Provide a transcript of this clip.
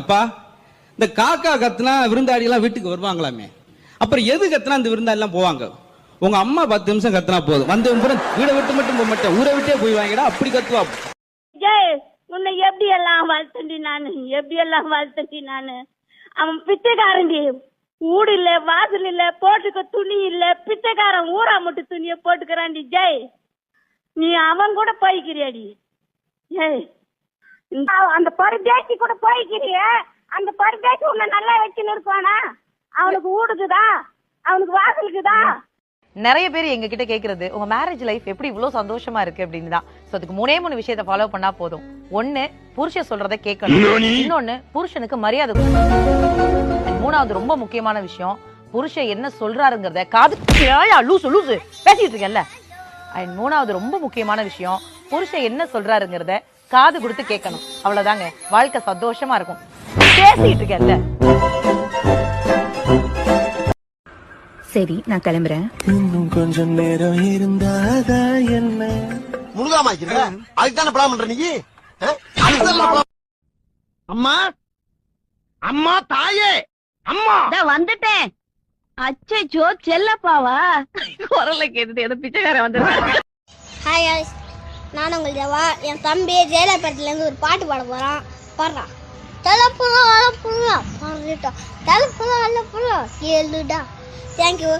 அப்பா இந்த காக்கா கத்துனா விருந்தாடி எல்லாம் வீட்டுக்கு வருவாங்களாமே. அப்புறம் எது கத்துனா அந்த விருந்தாடிலாம் போவாங்க? உங்க அம்மா பத்து நிமிஷம் கத்துனா போதும். வந்து அப்புறம் வீடை விட்டு மட்டும் போக மாட்டேன். ஊரை விட்டே போய் வாங்கிடா அப்படி கத்துவா. ஜெய் உன்னை எப்படி எல்லாம் வாழ்த்தண்டி நானு? எப்படி எல்லாம் வாழ்த்தண்டி நானு? அவன் பிச்சைக்காரன்டி ஊடு இல்ல வாசல் இல்ல போட்டுக்க துணி இல்ல பிச்சைக்காரன் ஊரா மட்டும் துணிய போட்டுக்கிறான்டி ஜெய் நீ அவன் கூட போய்க்கிறியாடி ஏய் அந்த பருதேசி கூட போய்க்கிறிய. அந்த பருதேசி உன்னை நல்லா வச்சுன்னு இருப்பானா அவனுக்கு ஊடுக்குதா? அவனுக்கு வாசலுக்குதா? நிறைய பேர் எங்க கிட்ட கேக்குறது உங்க மேரேஜ் லைஃப் எப்படி இவ்வளவு சந்தோஷமா இருக்கு? அப்படின்னு தான். சோ அதுக்கு மூணே மூணு விஷயத்த ஃபாலோ பண்ணா போதும். ஒண்ணு புருஷன் சொல்றத கேட்கணும். இன்னொன்னு? புருஷனுக்கு மரியாதை மூணாவது ரொம்ப முக்கியமான விஷயம் புருஷன் என்ன சொல்றாருங்கிறத காது ஏயா லூசு லூசு. பேசிட்டு இருக்கேன்ல. அண்ட் மூணாவது ரொம்ப முக்கியமான விஷயம் புருஷன் என்ன சொல்றாருங்கிறத காது கொடுத்து கேட்கணும். அவ்வளவுதாங்க. வாழ்க்கை சந்தோஷமா இருக்கும். பேசிட்டு இருக்கேன்ல சரி நான் கிளம்புறேன். இன்னும் கொஞ்சம் நேரம் இருந்தாதா என்ன? முழுகாம ஆக்கிடுற அதுக்கு தானே பிளான் பண்ற நீ? அதுக்குதானே அம்மா? அம்மா தாயே! அம்மா! வந்துட்டேன். அச்சோ செல்லப்பாவா? குரல்ல கேட்டுட்டு ஏதோ பிச்சைக்காரன் guys நான் உங்கள் தேவா என் தம்பி ஜெயலலிதாலேருந்து ஒரு பாட்டு பாட போகிறான் பாடுறான் தலைப்புலாம் அலப்புறம் பாடிட்டோம் தலைப்புலாம் அலப்புறம் கேளுடா. தேங்க்யூ